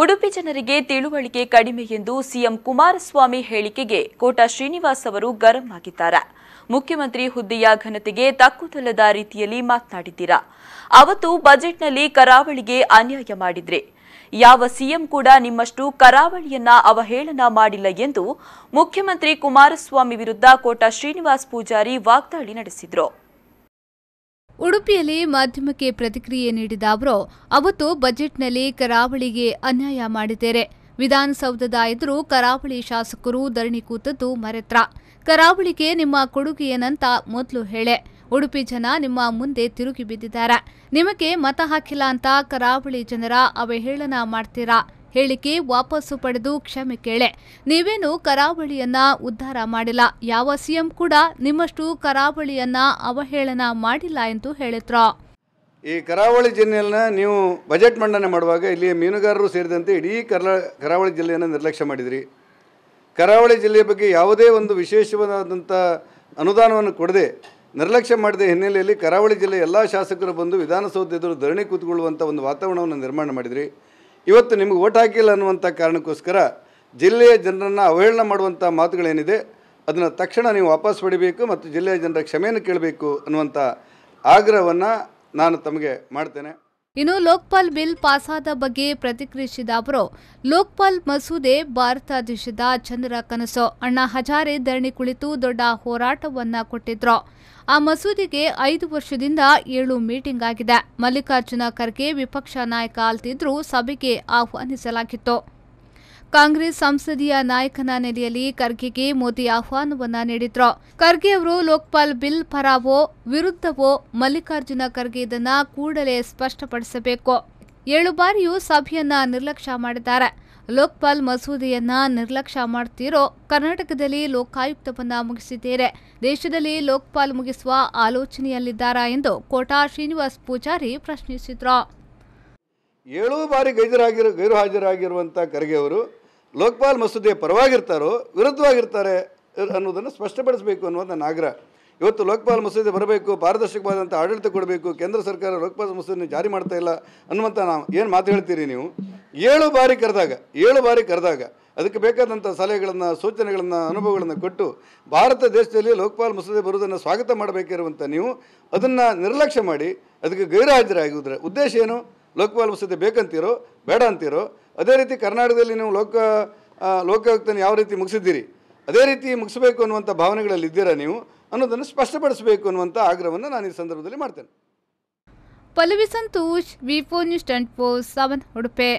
ಉಡುಪಿ ಜನರಿಗೆ ತಿಳುವಳಿಕೆ ಕಡಿಮೆ ಎಂದು ಸಿಎಂ ಕುಮಾರಸ್ವಾಮಿ ಹೇಳಿಕೆಗೆ ಕೋಟಾ ಶ್ರೀನಿವಾಸ್ ಅವರು ಗರಂ ಆಗಿದ್ದಾರೆ. ಮುಖ್ಯಮಂತ್ರಿ ಹುದ್ದೆಯ ಘನತೆಗೆ ತಕ್ಕುದಲ್ಲದ ರೀತಿಯಲ್ಲಿ ಮಾತನಾಡಿದ್ದೀರಾ? ಅವತ್ತು ಬಜೆಟ್ನಲ್ಲಿ ಕರಾವಳಿಗೆ ಅನ್ಯಾಯ ಮಾಡಿದ್ರೆ? ಯಾವ ಸಿಎಂ ಕೂಡ ನಿಮ್ಮಷ್ಟು ಕರಾವಳಿಯನ್ನ ಅವಹೇಳನ ಮಾಡಿಲ್ಲ ಎಂದು ಮುಖ್ಯಮಂತ್ರಿ ಕುಮಾರಸ್ವಾಮಿ ವಿರುದ್ಧ ಕೋಟಾ ಶ್ರೀನಿವಾಸ್ ಪೂಜಾರಿ ವಾಗ್ದಾಳಿ ನಡೆಸಿದ್ರು. ಉಡುಪಿಯಲ್ಲಿ ಮಾಧ್ಯಮಕ್ಕೆ ಪ್ರತಿಕ್ರಿಯೆ ನೀಡಿದ ಅವರು, ಅವತ್ತು ಬಜೆಟ್ನಲ್ಲಿ ಕರಾವಳಿಗೆ ಅನ್ಯಾಯ ಮಾಡಿದ್ದೇರೆ. ವಿಧಾನಸೌಧದ ಎದುರು ಕರಾವಳಿ ಶಾಸಕರು ಧರಣಿ ಕೂತದ್ದು ಮರೆತ್ರ. ಕರಾವಳಿಗೆ ನಿಮ್ಮ ಕೊಡುಗೆಯೇನಂತ ಮೊದಲು ಹೇಳೆ. ಉಡುಪಿ ಜನ ನಿಮ್ಮ ಮುಂದೆ ತಿರುಗಿ ಬಿದ್ದಿದ್ದಾರೆ. ನಿಮಗೆ ಮತ ಹಾಕಿಲ್ಲ ಅಂತ ಕರಾವಳಿ ಜನರ ಅವಹೇಳನ ಮಾಡ್ತೀರಾ? ಹೇಳಿಕೆ ವಾಪಸ್ಸು ಪಡೆದು ಕ್ಷಮೆ ಕೇಳೆ. ನೀವೇನು ಕರಾವಳಿಯನ್ನ ಉದ್ಧಾರ ಮಾಡಿಲ್ಲ. ಯಾವ ಸಿಎಂ ಕೂಡ ನಿಮ್ಮಷ್ಟು ಕರಾವಳಿಯನ್ನ ಅವಹೇಳನ ಮಾಡಿಲ್ಲ ಎಂದು ಹೇಳಿದ್ರು. ಈ ಕರಾವಳಿ ಜಿಲ್ಲೆಯನ್ನ ನೀವು ಬಜೆಟ್ ಮಂಡನೆ ಮಾಡುವಾಗ ಇಲ್ಲಿ ಮೀನುಗಾರರು ಸೇರಿದಂತೆ ಇಡೀ ಕರಾ ಕರಾವಳಿ ಜಿಲ್ಲೆಯನ್ನು ನಿರ್ಲಕ್ಷ್ಯ ಮಾಡಿದಿರಿ. ಕರಾವಳಿ ಜಿಲ್ಲೆಯ ಬಗ್ಗೆ ಯಾವುದೇ ಒಂದು ವಿಶೇಷವಾದಂಥ ಅನುದಾನವನ್ನು ಕೊಡದೆ ನಿರ್ಲಕ್ಷ್ಯ ಮಾಡಿದ ಹಿನ್ನೆಲೆಯಲ್ಲಿ ಕರಾವಳಿ ಜಿಲ್ಲೆಯ ಎಲ್ಲ ಶಾಸಕರು ಬಂದು ವಿಧಾನಸೌಧ ಎದುರು ಧರಣಿ ಕೂತ್ಕೊಳ್ಳುವಂಥ ಒಂದು ವಾತಾವರಣವನ್ನು ನಿರ್ಮಾಣ ಮಾಡಿದಿರಿ. ಇವತ್ತು ನಿಮಗೆ ಓಟ್ ಹಾಕಿಲ್ಲ ಅನ್ನುವಂಥ ಕಾರಣಕ್ಕೋಸ್ಕರ ಜಿಲ್ಲೆಯ ಜನರನ್ನು ಅವಹೇಳನ ಮಾಡುವಂಥ ಮಾತುಗಳೇನಿದೆ, ಅದನ್ನು ತಕ್ಷಣ ನೀವು ವಾಪಸ್ ಪಡಿಬೇಕು ಮತ್ತು ಜಿಲ್ಲೆಯ ಜನರ ಕ್ಷಮೆಯನ್ನು ಕೇಳಬೇಕು ಅನ್ನುವಂಥ ಆಗ್ರಹವನ್ನು ನಾನು ತಮಗೆ ಮಾಡ್ತೇನೆ. ಇನ್ನು ಲೋಕ್ಪಾಲ್ ಬಿಲ್ ಪಾಸಾದ ಬಗ್ಗೆ ಪ್ರತಿಕ್ರಿಯಿಸಿದ ಅವರು, ಲೋಕ್ಪಾಲ್ ಮಸೂದೆ ಭಾರತ ದೇಶದ ಜನರ ಕನಸು. ಅಣ್ಣಾ ಹಜಾರೆ ಧರಣಿ ಕುಳಿತು ದೊಡ್ಡ ಹೋರಾಟವನ್ನ ಕೊಟ್ಟಿದ್ರು. ಆ ಮಸೂದೆಗೆ ಐದು ವರ್ಷದಿಂದ ಏಳು ಮೀಟಿಂಗ್ ಆಗಿದೆ. ಮಲ್ಲಿಕಾರ್ಜುನ ಖರ್ಗೆ ವಿಪಕ್ಷ ನಾಯಕ ಅಲ್ತಿದ್ರು ಸಭೆಗೆ ಆಹ್ವಾನಿಸಲಾಗಿತ್ತು. ಕಾಂಗ್ರೆಸ್ ಸಂಸದೀಯ ನಾಯಕನ ನೆಲೆಯಲ್ಲಿ ಖರ್ಗೆಗೆ ಮೋದಿ ಆಹ್ವಾನವನ್ನ ನೀಡಿದ್ರು. ಖರ್ಗೆ ಅವರು ಲೋಕ್ಪಾಲ್ ಬಿಲ್ ಪರವೋ, ವಿರುದ್ಧವೋ ಮಲ್ಲಿಕಾರ್ಜುನ ಖರ್ಗೆ ಇದನ್ನ ಕೂಡಲೇ ಸ್ಪಷ್ಟಪಡಿಸಬೇಕು. ಏಳು ಬಾರಿಯೂ ಸಭೆಯನ್ನ ನಿರ್ಲಕ್ಷ್ಯ ಮಾಡಿದ್ದಾರೆ. ಲೋಕ್ಪಾಲ್ ಮಸೂದೆಯನ್ನ ನಿರ್ಲಕ್ಷ್ಯ ಮಾಡ್ತಿರೋ ಕರ್ನಾಟಕದಲ್ಲಿ ಲೋಕಾಯುಕ್ತವನ್ನ ಮುಗಿಸಿದ್ದೇನೆ ದೇಶದಲ್ಲಿ ಲೋಕ್ಪಾಲ್ ಮುಗಿಸುವ ಆಲೋಚನೆಯಲ್ಲಿದ್ದಾರಾ ಎಂದು ಕೋಟಾ ಶ್ರೀನಿವಾಸ್ ಪೂಜಾರಿ ಪ್ರಶ್ನಿಸಿದ್ರು. ಏಳು ಬಾರಿ ಗೈಜರಾಗಿರೋ ಗೈರು ಹಾಜರಾಗಿರುವಂಥ ಖರ್ಗೆ ಅವರು ಲೋಕ್ಪಾಲ್ ಮಸೂದೆಯ ಪರವಾಗಿರ್ತಾರೋ, ವಿರುದ್ಧವಾಗಿರ್ತಾರೆ ಅನ್ನೋದನ್ನು ಸ್ಪಷ್ಟಪಡಿಸಬೇಕು ಅನ್ನೋದು ನನ್ನ ಆಗ್ರಹ. ಇವತ್ತು ಲೋಕಪಾಲ್ ಮಸೂದೆ ಬರಬೇಕು ಪಾರದರ್ಶಕವಾದಂಥ ಆಡಳಿತ ಕೊಡಬೇಕು, ಕೇಂದ್ರ ಸರ್ಕಾರ ಲೋಕಪಾಲ್ ಮಸೂದೆಯನ್ನು ಜಾರಿ ಮಾಡ್ತಾ ಇಲ್ಲ ಅನ್ನುವಂಥ ನಾವು ಏನು ಮಾತು ಹೇಳ್ತೀರಿ ನೀವು? ಏಳು ಬಾರಿ ಕರೆದಾಗ, ಏಳು ಬಾರಿ ಕರೆದಾಗ ಅದಕ್ಕೆ ಬೇಕಾದಂಥ ಸಲಹೆಗಳನ್ನು, ಸೂಚನೆಗಳನ್ನು, ಅನುಭವಗಳನ್ನು ಕೊಟ್ಟು ಭಾರತ ದೇಶದಲ್ಲಿ ಲೋಕಪಾಲ್ ಮಸೂದೆ ಬರುವುದನ್ನು ಸ್ವಾಗತ ಮಾಡಬೇಕಿರುವಂಥ ನೀವು ಅದನ್ನು ನಿರ್ಲಕ್ಷ್ಯ ಮಾಡಿ, ಅದಕ್ಕೆ ಗೈರು ಉದ್ದೇಶ ಏನು? ಲೋಕಪಾಲ್ ಮಸೂದೆ ಬೇಕಂತೀರೋ, ಬೇಡ ಅಂತೀರೋ, ಅದೇ ರೀತಿ ಕರ್ನಾಟಕದಲ್ಲಿ ನೀವು ಲೋಕ ಲೋಕಾಯುಕ್ತನ ಯಾವ ರೀತಿ ಮುಗಿಸಿದ್ದೀರಿ, ಅದೇ ರೀತಿ ಮುಗಿಸಬೇಕು ಅನ್ನುವಂಥ ಭಾವನೆಗಳಲ್ಲಿ ಇದ್ದೀರಾ ನೀವು, ಅನ್ನೋದನ್ನು ಸ್ಪಷ್ಟಪಡಿಸಬೇಕು ಅನ್ನುವಂಥ ಆಗ್ರಹವನ್ನು ನಾನು ಈ ಸಂದರ್ಭದಲ್ಲಿ ಮಾಡ್ತೇನೆ. Pallavi Santosh V four news tent four seven Udupi.